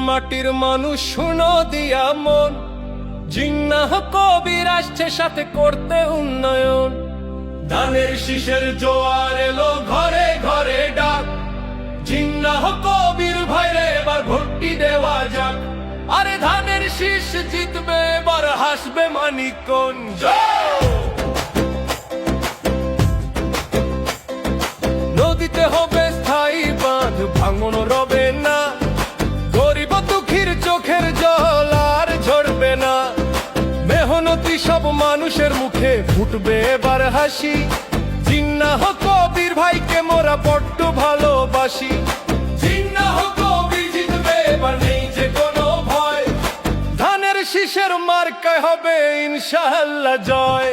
মাটির মানুষ, শুনো দিয়া মন। জিন্নাহ সাথে করতে উন্নয়ন। ধানের জোয়ার এলো ঘরে ঘরে ডাক। জিন্নাহ কবির ভাইরে এবার ভর্তি দেওয়া যাক। আরে ধানের শীষ জিতবে, এবার হাসবে মানিকগঞ্জ। মেহনতি সব মানুষের মুখে ফুটবে এবার হাসি। জিন্না হোক কবির ভাইকে মোরা বড্ড ভালোবাসি। জিন্নাহ কবির জিতবে এবার নেই যে কোনো ভয়। ধানের শীষের মার্কায় হবে ইনশাআল্লাহ জয়।